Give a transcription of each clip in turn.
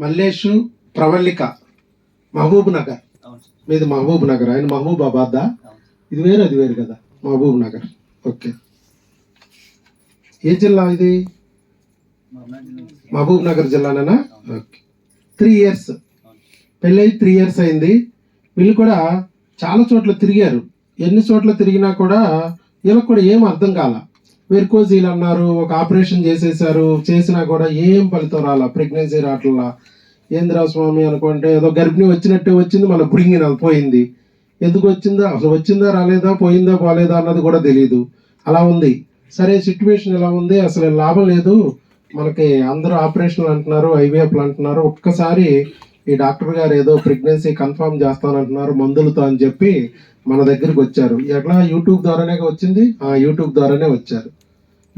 మల్లేషు ప్రవల్లిక మహబూబ్ నగర్. మీది మహబూబ్ నగర్ ఆయన మహబూబాబాద్ ఇది వేరు అది వేరు కదా మహబూబ్ నగర్. ఓకే. ఏ జిల్లా ఇది? మహబూబ్ నగర్ జిల్లానేనా? ఓకే. Three years. అవును పెళ్ళై త్రీ ఇయర్స్ అయింది. వీళ్ళు కూడా చాలా చోట్ల తిరిగారు. ఎన్ని చోట్ల తిరిగినా కూడా వీళ్ళకి కూడా ఏం అర్థం కాల. వెరికోజీలు అన్నారు ఒక ఆపరేషన్ చేసేసారు చేసినా కూడా ఏం ఫలితం రాలా? ప్రెగ్నెన్సీ రావట్లా ఏంద్రా స్వామి అనుకుంటే ఏదో గర్భిణి వచ్చినట్టే వచ్చింది మళ్ళీ బుడింగిన పోయింది. ఎందుకు వచ్చిందా? అసలు వచ్చిందా రాలేదా పోయిందా పోలేదా అన్నది కూడా తెలియదు అలా ఉంది. సరే సిచ్యువేషన్ ఎలా ఉంది? అసలు లాభం లేదు. మనకి అందరూ ఆపరేషన్లు అంటున్నారు ఐవీఎఫ్లు అంటున్నారు. ఒక్కసారి ఈ డాక్టర్ గారు ఏదో ప్రెగ్నెన్సీ కన్ఫర్మ్ చేస్తానంటున్నారు మందులతో అని చెప్పి మన దగ్గరికి వచ్చారు. ఎట్లా? యూట్యూబ్ ద్వారానే వచ్చింది? ఆ యూట్యూబ్ ద్వారానే వచ్చారు.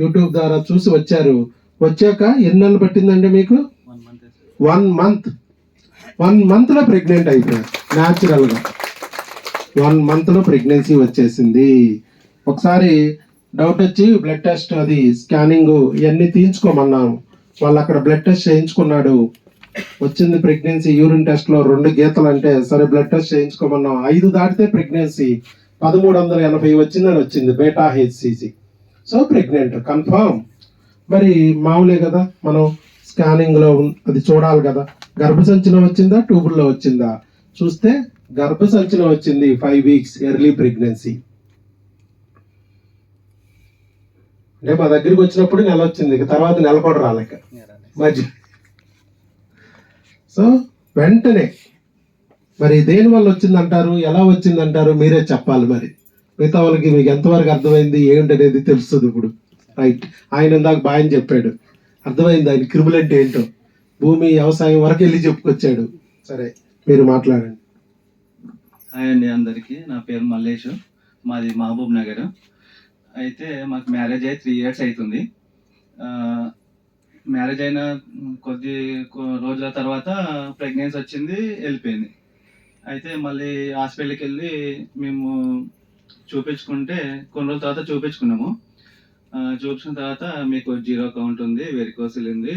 యూట్యూబ్ ద్వారా చూసి వచ్చారు. వచ్చాక ఎన్ని నెలలు పట్టిందండి మీకు? One month one month one మంత్లో ప్రెగ్నెంట్ అయిపోయారు. న్యాచురల్గా వన్ మంత్లో ప్రెగ్నెన్సీ వచ్చేసింది. ఒకసారి డౌట్ వచ్చి బ్లడ్ టెస్ట్ అది స్కానింగ్ ఇవన్నీ తీయించుకోమన్నాను. వాళ్ళు అక్కడ బ్లడ్ టెస్ట్ చేయించుకున్నాడు. వచ్చింది ప్రెగ్నెన్సీ యూరిన్ టెస్ట్లో రెండు గీతలు అంటే సరే బ్లడ్ టెస్ట్ చేయించుకోమన్నాం. ఐదు దాటితే ప్రెగ్నెన్సీ పదమూడు వందల ఎనభై వచ్చిందని వచ్చింది. Beta HCG so pregnant confirm మరి మామూలే కదా మనం స్కానింగ్లో అది చూడాలి కదా. గర్భసంచిలో వచ్చిందా ట్యూబుల్లో వచ్చిందా? చూస్తే గర్భసంచిలో వచ్చింది ఫైవ్ వీక్స్ ఎర్లీ ప్రెగ్నెన్సీ అంటే మా దగ్గరికి వచ్చినప్పుడు నెల వచ్చింది ఇక తర్వాత నెల కూడా రాలేక మధ్య. సో వెంటనే. మరి దేని వల్ల వచ్చిందంటారు? ఎలా వచ్చిందంటారు? మీరే చెప్పాలి మరి. మిగతా వాళ్ళకి మీకు ఎంతవరకు అర్థమైంది ఏంటనేది తెలుస్తుంది ఇప్పుడు. రైట్ ఆయన ఇందాక బాయని చెప్పాడు. అర్థమైంది? ఆయన క్రిమిల్ అంటే ఏంటో? భూమి వ్యవసాయం వరకు వెళ్ళి చెప్పుకొచ్చాడు. సరే మీరు మాట్లాడండి. హాయ్ అండి అందరికీ. నా పేరు మల్లేష్. మాది మహబూబ్ నగర్. అయితే మాకు మ్యారేజ్ అయ్యి త్రీ ఇయర్స్ అవుతుంది మ్యారేజ్ అయిన కొద్ది కొ- రోజుల తర్వాత ప్రెగ్నెన్సీ వచ్చింది వెళ్ళిపోయింది. అయితే మళ్ళీ హాస్పిటల్కి వెళ్ళి మేము చూపించుకుంటే కొన్ని రోజుల తర్వాత చూపించుకున్నాము. చూపించిన తర్వాత మీకు జీరో అకౌంట్ ఉంది వెరికోసిల్ ఉంది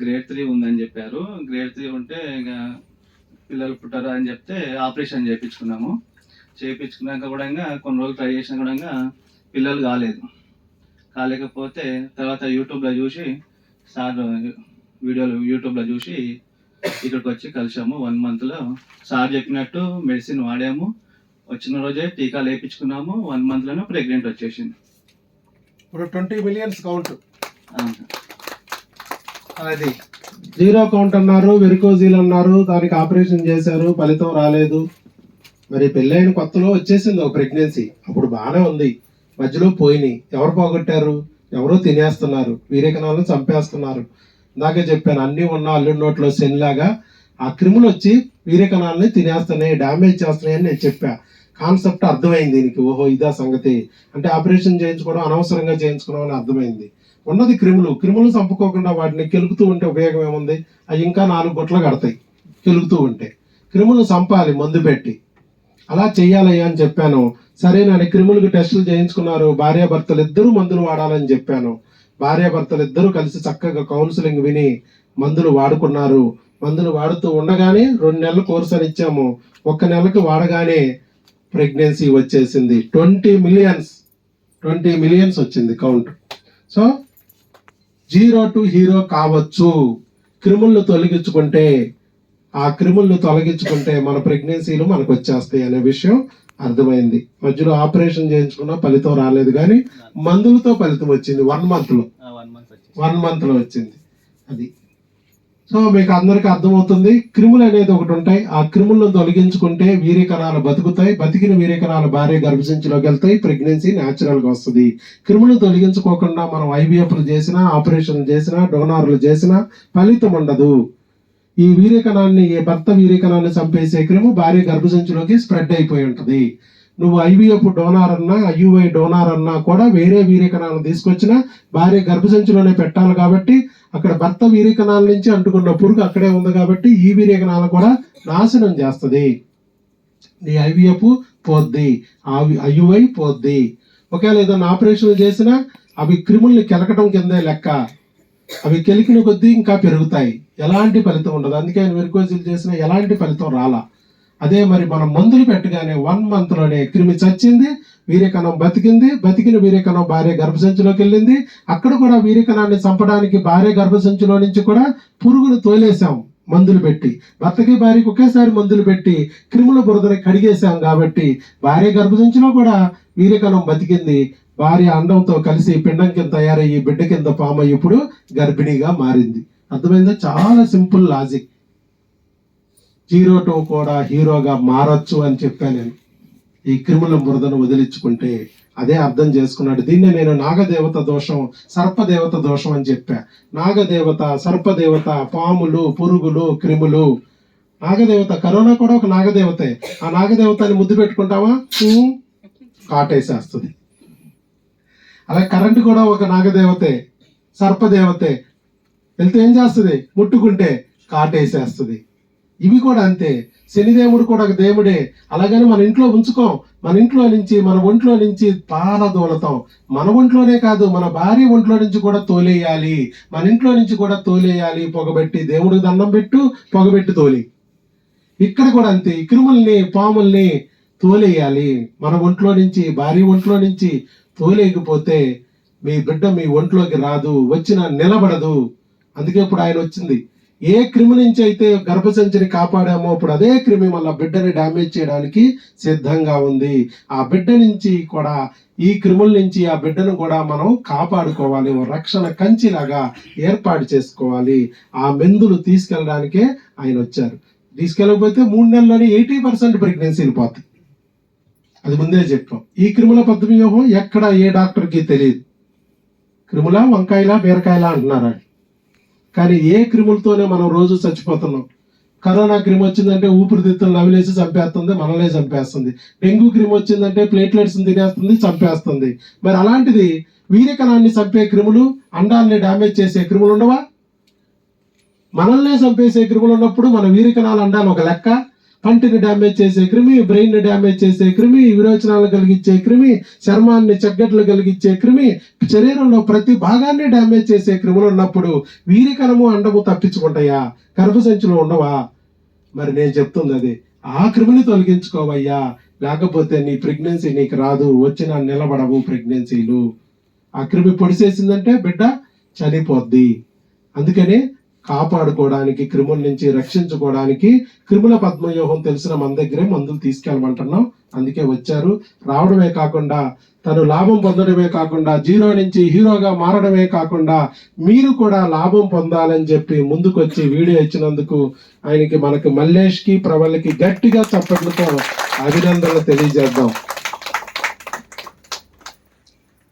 గ్రేడ్ త్రీ ఉందని చెప్పారు. గ్రేడ్ త్రీ ఉంటే ఇంకా పిల్లలు పుట్టారా అని చెప్తే ఆపరేషన్ చేయించుకున్నాము. చేయించుకున్నాక కూడా ఇంకా కొన్ని రోజులు ట్రై చేసినా కూడా పిల్లలు కాలేదు. కాలేకపోతే తర్వాత యూట్యూబ్లో చూసి సార్ వీడియోలు యూట్యూబ్లో చూసి ఇక్కడికి వచ్చి కలిసాము. వన్ మంత్లో సార్ చెప్పినట్టు మెడిసిన్ వాడాము. వచ్చిన రోజే టీకాలు వేయించుకున్నాము వన్ మంత్లోనే ప్రెగ్నెంట్ వచ్చేసింది. ఇప్పుడు ట్వంటీ మిలియన్స్ కౌంట్. అది. జీరో కౌంట్ అన్నారు వెరికోజీల్ అన్నారు దానికి ఆపరేషన్ చేశారు ఫలితం రాలేదు. మరి పెళ్ళైన కొత్తలో వచ్చేసింది ఒక ప్రెగ్నెన్సీ అప్పుడు బాగానే ఉంది. మధ్యలో పోయినాయి. ఎవరు పోగొట్టారు? ఎవరో తినేస్తున్నారు. వీరేకణాలను చంపేస్తున్నారు. ఇందాకే చెప్పాను అన్నీ ఉన్న అల్లుడి నోట్లో శనిలాగా ఆ క్రిములు వచ్చి వీరేకణాలని తినేస్తున్నాయి డ్యామేజ్ చేస్తున్నాయి అని నేను చెప్పా. కాన్సెప్ట్ అర్థమైంది దీనికి. ఓహో ఇదా సంగతి. అంటే ఆపరేషన్ చేయించుకోవడం అనవసరంగా చేయించుకోవడం అని అర్థమైంది. ఉన్నది క్రిములు. క్రిములు చంపుకోకుండా వాటిని కెలుగుతూ ఉంటే ఉపయోగం ఏముంది? అవి ఇంకా నాలుగు గుట్లు కడతాయి కెలుగుతూ ఉంటే. క్రిములు చంపాలి మందు పెట్టి. అలా చేయాలయ్యా అని చెప్పాను. సరే నేను క్రిములకు టెస్టులు చేయించుకున్నారు. భార్యాభర్తలు ఇద్దరు మందులు వాడాలని చెప్పాను. భార్యాభర్తలు ఇద్దరు కలిసి చక్కగా కౌన్సిలింగ్ విని మందులు వాడుకున్నారు. మందులు వాడుతూ ఉండగానే రెండు నెలలు కోర్సు అని ఇచ్చాము. ఒక్క నెలకు వాడగానే ప్రెగ్నెన్సీ వచ్చేసింది. ట్వంటీ మిలియన్స్ ట్వంటీ మిలియన్స్ వచ్చింది count so zero to hero కావచ్చు. క్రిములను తొలగించుకుంటే ఆ క్రిములను తొలగించుకుంటే మన ప్రెగ్నెన్సీలు మనకు వచ్చేస్తాయి అనే విషయం అర్థమైంది. మధ్యలో ఆపరేషన్ చేయించుకున్నా ఫలితం రాలేదు కానీ మందులతో ఫలితం వచ్చింది. వన్ మంత్లో. ఆ, వన్ మంత్ వచ్చేసి వన్ మంత్లో వచ్చింది. అది. సో మీకు అందరికి అర్థమవుతుంది క్రిములు అనేది ఒకటి ఉంటాయి. ఆ క్రిములను తొలగించుకుంటే వీర్య కణాలు బతుకుతాయి బతికిన వీర్య కణాలు భార్య గర్భసంచిలోకి వెళ్తాయి ప్రెగ్నెన్సీ న్యాచురల్గా వస్తుంది. క్రిములు తొలగించుకోకుండా మనం ఐవీఎఫ్లు చేసినా ఆపరేషన్ చేసినా డోనార్లు చేసినా ఫలితం ఉండదు. ఈ వీర్యకణాన్ని ఏ భర్త వీర్యకణాన్ని చంపేసే క్రిము భార్య గర్భసంచిలోకి స్ప్రెడ్ అయిపోయి ఉంటుంది. నువ్వు ఐవీఎఫ్ డోనార్ అన్నా ఐయుఐ డోనార్ అన్నా కూడా వేరే వీర్యకణాలను తీసుకొచ్చినా భార్య గర్భసంచిలోనే పెట్టాలి కాబట్టి అక్కడ భర్త వీర్యకణాల నుంచి అంటుకున్న పురుగు అక్కడే ఉంది కాబట్టి ఈ వీర్యకణాలు కూడా నాశనం చేస్తుంది. నీ ఐవీఎఫ్ పోద్ది ఐయుఐ పోద్ది. ఒకవేళ ఏదైనా ఆపరేషన్లు చేసినా అవి క్రిముల్ని కెలకటం కిందే లెక్క. అవి కెలికిన కొద్దీ ఇంకా పెరుగుతాయి. ఎలాంటి ఫలితం ఉండదు. అందుకే ఆయన వెరికోజీలు చేసిన ఎలాంటి ఫలితం రాలా. అదే మరి మనం మందులు పెట్టగానే వన్ మంత్లోనే క్రిమి చచ్చింది వీర్యకణం బతికింది బతికిన వీర్యకణం భార్య గర్భసంచిలోకి వెళ్ళింది. అక్కడ కూడా వీర్యకణాన్ని చంపడానికి భార్య గర్భసంచిలో నుంచి కూడా పురుగును తోలేసాం మందులు పెట్టి. భర్తకి భార్యకి ఒకేసారి మందులు పెట్టి క్రిముల బురదని కడిగేశాం కాబట్టి భార్య గర్భసంచిలో కూడా వీర్యకణం బతికింది. భార్య అండంతో కలిసి పిండం కింద తయారయ్యి బిడ్డ కింద పామ ఇప్పుడు గర్భిణిగా మారింది. అర్థమైందా? చాలా సింపుల్ లాజిక్. హీరో టూ కూడా హీరోగా మారచ్చు అని చెప్పాను నేను. ఈ క్రిముల బురదను వదిలించుకుంటే అదే అర్థం చేసుకున్నాడు. దీన్నే నేను నాగదేవత దోషం సర్పదేవత దోషం అని చెప్పా. నాగదేవత సర్పదేవత పాములు పురుగులు క్రిములు. నాగదేవత కరోనా కూడా ఒక నాగదేవతే. ఆ నాగదేవతని ముద్దు పెట్టుకుంటావా? కాటేసేస్తుంది. అలా కరెంట్ కూడా ఒక నాగదేవతే సర్పదేవతే. వెళ్తే ఏం చేస్తుంది? ముట్టుకుంటే కాటేసేస్తుంది. ఇవి కూడా అంతే. శనిదేవుడు కూడా ఒక దేవుడే. అలాగని మన ఇంట్లో ఉంచుకోం. మన ఇంట్లో నుంచి మన ఒంట్లో నుంచి బాగా దోలతాం మన ఒంట్లోనే కాదు మన భార్య ఒంట్లో నుంచి కూడా తోలేయాలి. మన ఇంట్లో నుంచి కూడా తోలేయాలి. పొగబెట్టి దేవుడికి దండం పెట్టు పొగబెట్టి తోలి. ఇక్కడ కూడా అంతే. క్రిముల్ని పాముల్ని తోలేయాలి. మన ఒంట్లో నుంచి భార్య ఒంట్లో నుంచి తోలేయకపోతే మీ బిడ్డ మీ ఒంట్లోకి రాదు. వచ్చిన నిలబడదు. అందుకే ఇప్పుడు ఆయన వచ్చింది. ఏ క్రిమి నుంచి అయితే గర్భసంచిని కాపాడామో ఇప్పుడు అదే క్రిమి మళ్ళీ బిడ్డని డ్యామేజ్ చేయడానికి సిద్ధంగా ఉంది. ఆ బిడ్డ నుంచి కూడా ఈ క్రిముల నుంచి ఆ బిడ్డను కూడా మనం కాపాడుకోవాలి. రక్షణ కంచిలాగా ఏర్పాటు చేసుకోవాలి. ఆ మెందులు తీసుకెళ్ళడానికే ఆయన వచ్చారు. తీసుకెళ్ళకపోతే మూడు నెలల్లోనే ఎయిటీ పర్సెంట్ ప్రెగ్నెన్సీలు పోతాయి. అది ముందే చెప్పాం. ఈ క్రిముల పద్మవ్యూహం ఎక్కడ ఏ డాక్టర్కి తెలియదు. క్రిముల వంకాయల బీరకాయలా అంటున్నారు కానీ ఏ క్రిములతోనే మనం రోజు చచ్చిపోతున్నాం. కరోనా క్రిమి వచ్చిందంటే ఊపిరితిత్తులు నవిలేసి చంపేస్తుంది మనల్నే చంపేస్తుంది. డెంగ్యూ క్రిమి వచ్చిందంటే ప్లేట్లెట్స్ తినేస్తుంది చంపేస్తుంది. మరి అలాంటిది వీరికణాన్ని చంపే క్రిములు అండాన్ని డ్యామేజ్ చేసే క్రిములు ఉండవా? మనల్నే చంపేసే క్రిములు ఉన్నప్పుడు మన వీరికణాలు అండాలి ఒక లెక్క. కంటిని డ్యామేజ్ చేసే క్రిమి బ్రెయిన్ డ్యామేజ్ చేసే క్రిమి విరోచనాలు కలిగించే క్రిమి చర్మాన్ని చెగ్గట్లు కలిగించే క్రిమి శరీరంలో ప్రతి భాగాన్ని డ్యామేజ్ చేసే క్రిములు ఉన్నప్పుడు వీరికణము అండము తప్పించుకుంటాయా? గర్భసంచిలో ఉండవా? మరి నేను చెప్తుంది అది. ఆ క్రిమిని తొలగించుకోవయ్యా. లేకపోతే నీ ప్రెగ్నెన్సీ నీకు రాదు. వచ్చిన నిలబడవు ప్రెగ్నెన్సీలు. ఆ క్రిమి పొడిసేసిందంటే బిడ్డ చనిపోద్ది. అందుకనే కాపాడుకోవడానికి క్రిముల నుంచి రక్షించుకోవడానికి క్రిముల పద్మవ్యూహం తెలిసిన మన దగ్గరే మందులు తీసుకెళ్ళమంటున్నాం. అందుకే వచ్చారు. రావడమే కాకుండా తను లాభం పొందడమే కాకుండా జీరో నుంచి హీరోగా మారడమే కాకుండా మీరు కూడా లాభం పొందాలని చెప్పి ముందుకొచ్చి వీడియో ఇచ్చినందుకు ఆయనకి మనకి మల్లేష్కి ప్రవల్కి గట్టిగా చప్పట్లతో అభినందనలు తెలియజేద్దాం.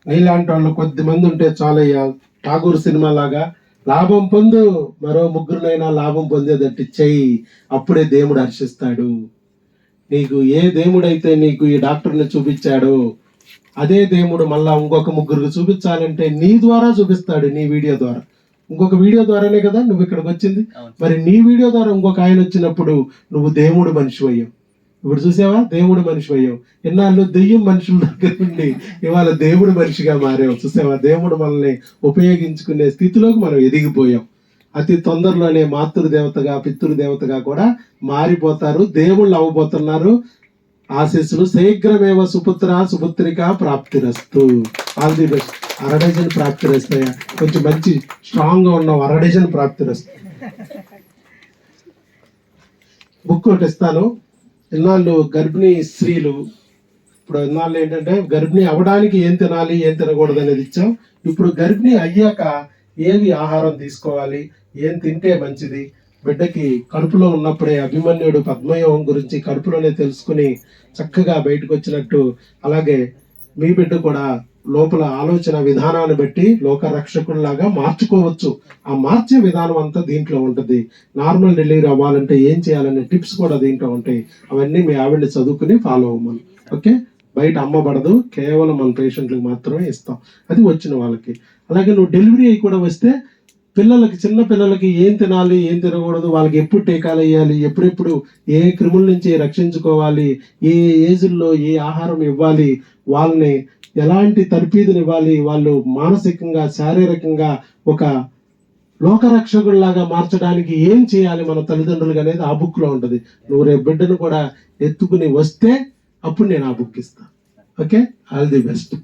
నీలాంటి వాళ్ళు కొద్ది మంది ఉంటే చాలయ్యా. ఠాగూర్ సినిమా లాగా లాభం పొందు మరో ముగ్గురునైనా లాభం పొందేదట్టి చెయ్యి. అప్పుడే దేవుడు హర్షిస్తాడు. నీకు ఏ దేవుడైతే నీకు ఈ డాక్టర్ని చూపించాడో అదే దేవుడు మళ్ళా ఇంకొక ముగ్గురికి చూపించాలంటే నీ ద్వారా చూపిస్తాడు నీ వీడియో ద్వారా. ఇంకొక వీడియో ద్వారానే కదా నువ్వు ఇక్కడికి వచ్చింది. మరి నీ వీడియో ద్వారా ఇంకొక ఆయన వచ్చినప్పుడు నువ్వు దేవుడు మనిషి అయ్యావు. ఇప్పుడు చూసావా? దేవుడు మనిషి అయ్యావు. ఎన్నాళ్ళు దెయ్యం మనుషుల దగ్గర నుండి ఇవాళ దేవుడు మనిషిగా మారావు. చూసావా? దేవుడు మనల్ని ఉపయోగించుకునే స్థితిలోకి మనం ఎదిగిపోయాం. అతి తొందరలోనే మాతృదేవతగా పితృదేవతగా కూడా మారిపోతారు. దేవుళ్ళు అవ్వబోతున్నారు. ఆశీస్సులు శీఘ్రమేవ సుపుత్ర సుపుత్రిక ప్రాప్తిరస్తు. ఆల్ ది బెస్ట్ అరడజన్ ప్రాప్తిరస్తాయా? కొంచెం మంచి స్ట్రాంగ్గా ఉన్నావు. ఉన్న అరడజన్ ప్రాప్తిరస్తాయి బుక్ ఒకటి ఇస్తాను. ఇన్నాళ్ళు గర్భిణీ స్త్రీలు ఇప్పుడు ఇన్నాళ్ళు ఏంటంటే గర్భిణీ అవ్వడానికి ఏం తినాలి ఏం తినకూడదు అనేది ఇచ్చాం. ఇప్పుడు గర్భిణీ అయ్యాక ఏవి ఆహారం తీసుకోవాలి ఏం తింటే మంచిది? బిడ్డకి కడుపులో ఉన్నప్పుడే అభిమన్యుడు పద్మయోగం గురించి కడుపులోనే తెలుసుకుని చక్కగా బయటకు వచ్చినట్టు అలాగే మీ బిడ్డ కూడా లోపల ఆలోచన విధానాన్ని బట్టి లోక రక్షకుల్లాగా మార్చుకోవచ్చు. ఆ మార్చే విధానం అంతా దీంట్లో ఉంటుంది. నార్మల్ డెలివరీ అవ్వాలంటే ఏం చేయాలనే టిప్స్ కూడా దీంట్లో ఉంటాయి. అవన్నీ మీ ఆవిడని చదువుకుని ఫాలో అవ్వమని. ఓకే? బయట అమ్మబడదు కేవలం మన పేషెంట్లకు మాత్రమే ఇస్తాం. అది వచ్చిన వాళ్ళకి. అలాగే నువ్వు డెలివరీ అయి కూడా వస్తే పిల్లలకి చిన్న పిల్లలకి ఏం తినాలి ఏం తినకూడదు వాళ్ళకి ఎప్పుడు టీకాలు వేయాలి ఎప్పుడెప్పుడు ఏ క్రిముల నుంచి రక్షించుకోవాలి ఏ ఏజ్లో ఏ ఆహారం ఇవ్వాలి వాళ్ళని ఎలాంటి తర్పీదులు ఇవ్వాలి? వాళ్ళు మానసికంగా శారీరకంగా ఒక లోకరక్షకుల్లాగా మార్చడానికి ఏం చేయాలి మన తల్లిదండ్రులుగా అనేది ఆ బుక్లో ఉంటుంది. నువ్వు రేపు బిడ్డను కూడా ఎత్తుకుని వస్తే అప్పుడు నేను ఆ బుక్ ఇస్తాను ఓకే ఆల్ ది బెస్ట్